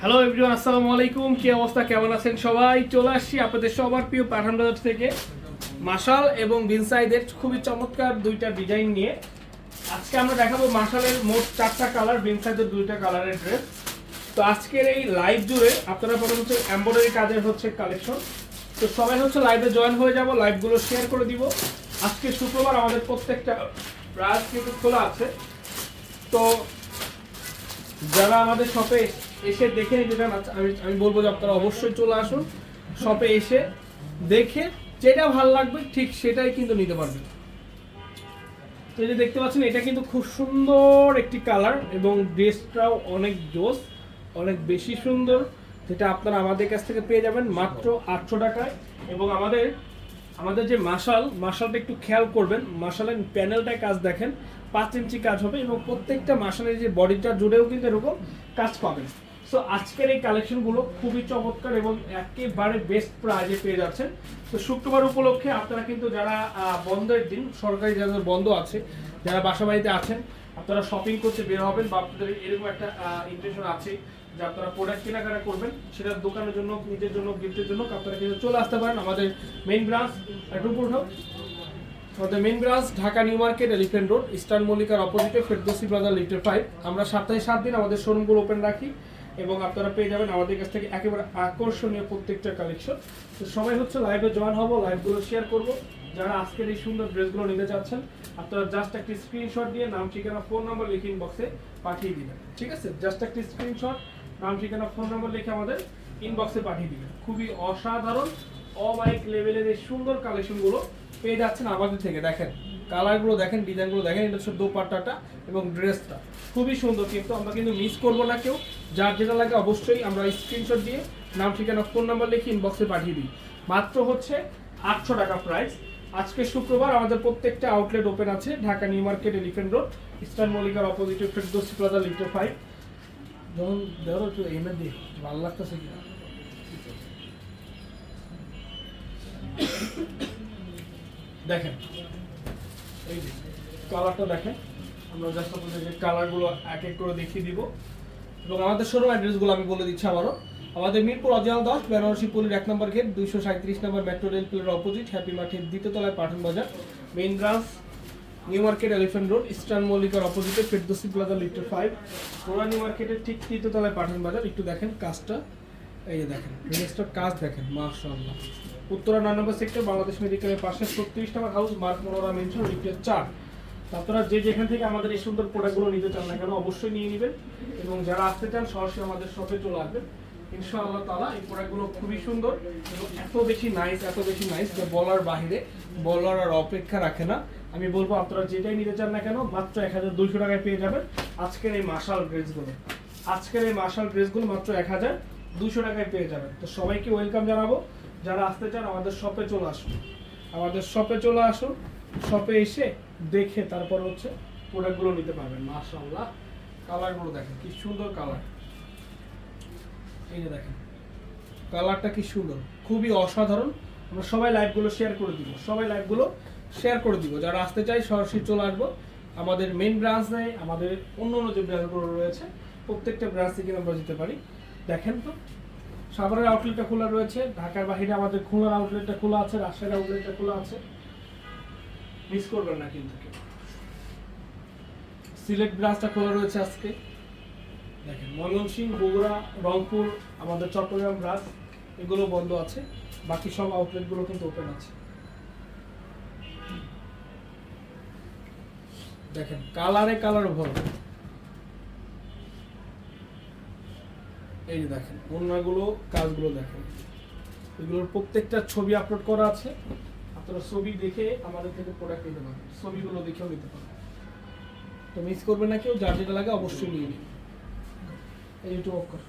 Hello everyone আসসালামু আলাইকুম। কি অবস্থা? কেমন আছেন সবাই? চলে আসছি আপনাদের সবার প্রিয় পাঠান বাজার থেকে। মাশাল এবং বিনসাইদের খুবই চমৎকার দুইটা ডিজাইন নিয়ে। আজকে আমরা দেখাবো মাশালের মোট চারটা কালার বিনসাইদের দুইটা কালারের ড্রেস তো আজকের এই লাইভ জুড়ে আপনারা প্রথম হচ্ছে এমব্রয়ডারি কাজের হচ্ছে কালেকশন তো সবাই হচ্ছে লাইভে জয়েন হয়ে যাব লাইভগুলো শেয়ার করে দিব। আজকে শুক্রবার আমাদের প্রত্যেকটা ব্রাঞ্চ কিন্তু খোলা আছে। তো যারা আমাদের শপে এসে দেখে চান আচ্ছা, আমি আমি বলব যে আপনারা অবশ্যই চলে আসুন শপে এসে দেখে যেটা ভালো লাগবে ঠিক সেটাই কিন্তু নিতে পারবেন। তো এই যে দেখতে পাচ্ছেন এটা কিন্তু খুব সুন্দর একটি কালার এবং ড্রেসটাও অনেক জোস অনেক বেশি সুন্দর যেটা আপনারা আমাদের কাছ থেকে পেয়ে যাবেন মাত্র আটশো টাকায়। এবং আমাদের আমাদের যে মাশাল মাশালটা একটু খেয়াল করবেন মাশালের প্যানেলটায় কাজ দেখেন পাঁচ ইঞ্চি কাজ হবে এবং প্রত্যেকটা মাশালের যে বডিটা জুড়েও কিন্তু এরকম কাজ পাবেন। সো আজকের এই কালেকশনগুলো খুবই চমৎকার এবং একেবারে বেস্ট প্রাইজে পেয়ে যাচ্ছেন। তো শুক্রবার উপলক্ষে আপনারা কিন্তু যারা বন্ধের দিন, সরকারি যাদের বন্ধ আছে, যারা বাসা বাড়িতে আছেন, আপনারা শপিং করতে বের হবেন বা আপনাদের এরকম একটা ইন্টেনশন আছে যে আপনারা প্রোডাক্ট কেনাকাটা করবেন, সেটা দোকানের জন্য, নিজের জন্য গিফটের জন্য, আপনারা কিন্তু চলে আসতে পারেন আমাদের মেইন ব্রাঞ্চ উঠাও আমাদের main branch Dhaka New Market Elephant Road Eastern মল্লিকার অপোজিটে ফেরদোসি ব্রাদার লিফটের ফাইভ আমরা সপ্তাহে সাত দিন আমাদের শোরুমগুলো ওপেন রাখি। এবং আপনারা পেয়ে যাবেন আমাদের কাছ থেকে একেবারে আকর্ষণীয় প্রত্যেকটা কালেকশন তো সবাই হচ্ছে লাইভে জয়েন হব লাইভগুলো শেয়ার করব। যারা আজকের এই সুন্দর ড্রেসগুলো নিতে চাচ্ছেন আপনারা জাস্ট একটি স্ক্রিনশট দিয়ে নাম, ঠিকানা ফোন নাম্বার লিখে ইনবক্সে পাঠিয়ে দিবেন। ঠিক আছে? জাস্ট একটি স্ক্রিনশট নাম, ঠিকানা ফোন নাম্বার লিখে আমাদের ইনবক্সে পাঠিয়ে দিবেন। খুবই অসাধারণ অমাইক লেভেলের এই সুন্দর কালেকশনগুলো পেয়ে যাচ্ছেন আমাদের থেকে। দেখেন কালারগুলো দেখেন ডিজাইনগুলো দেখেন, এটা হচ্ছে দোপাট্টাটা এবং ড্রেসটা খুবই সুন্দর কিন্তু, আমরা কিন্তু মিস করব না কেউ। যার যেটা লাগে অবশ্যই আমরা স্ক্রিনশট দিয়ে নাম, ঠিকানা ফোন নাম্বার লিখে ইনবক্সে পাঠিয়ে দিই। মাত্র হচ্ছে আটশো টাকা প্রাইস আজকে শুক্রবার আমাদের প্রত্যেকটা আউটলেট ওপেন আছে, Dhaka New Market Elephant Road, Eastern মল্লিকার অপোজিটে ফেরদোসি প্লাজা লিফটার ফাইভ যখন ধরো একটু এনে দিই ভালো লাগতেছে দেখেন, এই যে কালারটা দেখেন। আমরা জাস্ট আপনাদের কালারগুলো এক এক করে দেখিয়ে দিব। এবং আমাদের শোরুম অ্যাড্রেসগুলো আমি বলে দিচ্ছি আবারও। আমাদের মিরপুর অজিয়াল দশ বেনারসি পল্লীর এক নম্বর গেট দুইশো সাঁত্রিশ নম্বর মেট্রো রেল প্লের অপোজিট হ্যাপি মার্কেট দ্বিতীয় তলায় পাঠান বাজার main branch New Market Elephant Road Eastern মল্লিকার অপোজিটে ফেরদোসি প্লাজা লিফটার ফাইভ পুরা নিউ মার্কেটের ঠিক তৃতীয় তলায় পাঠান বাজার। একটু দেখেন কাজটা, এই যে দেখেন রেজিস্টার কাজ দেখেন, মাশাআল্লাহ। উত্তরা নয় নম্বর সেক্টর বাংলাদেশ মেডিকেলের পাশে, ছত্রিশ number house mark Monora mansion লিফটের চার। আপনারা যে যেখান থেকে আমাদের এই সুন্দর প্রোডাক্টগুলো নিতে চান না কেন, অবশ্যই নিয়ে নেবেন। এবং যারা আসতে চান, সরাসরি আমাদের শপে চলে আসবেন। ইনশাআল্লাহ তালা এই প্রোডাক্টগুলো খুবই সুন্দর এবং এত বেশি নাইস এত বেশি নাইস যে বলার বাহিরে বলার আর অপেক্ষা রাখে না। আমি বলব, আপনারা যেটাই নিতে চান না কেন, মাত্র এক হাজার দুইশো টাকায় পেয়ে যাবেন আজকের এই মার্শাল ড্রেসগুলো আজকের এই মার্শাল ড্রেসগুলো মাত্র এক হাজার দুশো টাকায় পেয়ে যাবেন। তো সবাইকে ওয়েলকাম জানাব। যারা আসতে চান, আমাদের শপে চলে আসুন। আমাদের শপে চলে আসুন। শপে এসে দেখে তারপর হচ্ছে প্রোডাক্টগুলো নিতে পারবেন। মাশাআল্লাহ। কালারগুলো দেখেন, কি সুন্দর কালার এই যে দেখেন কালারটা কি সুন্দর। খুবই অসাধারণ। আমরা সবাই লাইভগুলো শেয়ার করে দিব। সবাই লাইভগুলো শেয়ার করে দিব। যারা আসতে চাই সরাসরি চলে আসব। আমাদের মেন ব্রাঞ্চ নেই, আমাদের অন্য অন্য যে ব্রাঞ্চগুলো রয়েছে, প্রত্যেকটা ব্রাঞ্চ থেকে আমরা যেতে পারি। দেখেন তো, সাভারের আউটলেটটা খোলা রয়েছে, ঢাকার বাহিরে আমাদের খুলনার আউটলেটটা খোলা আছে, রাজশাহীর আউটলেটটা খোলা আছে। মিস করবেন না কিন্তু। সিলেট ব্রাঞ্চটা খোলা রয়েছে আজকে। দেখেন, ময়মনসিংহ, বগুড়া, রংপুর, আমাদের চট্টগ্রাম ব্রাঞ্চ এগুলো বন্ধ আছে। বাকি সব আউটলেটগুলো কিন্তু ওপেন আছে। দেখেন কালারে কালার ভর এই যে দেখেন অন্যগুলো কাজগুলো দেখেন। এগুলোর প্রত্যেকটা ছবি আপলোড করা আছে। আপনারা ছবি দেখে আমাদের থেকে প্রোডাক্ট নিতে পারেন ছবিগুলো দেখেও নিতে পারেন তো মিস করবেন না কেউ যার যেটা লাগে অবশ্যই নিয়ে নিন এই একটু অফ কর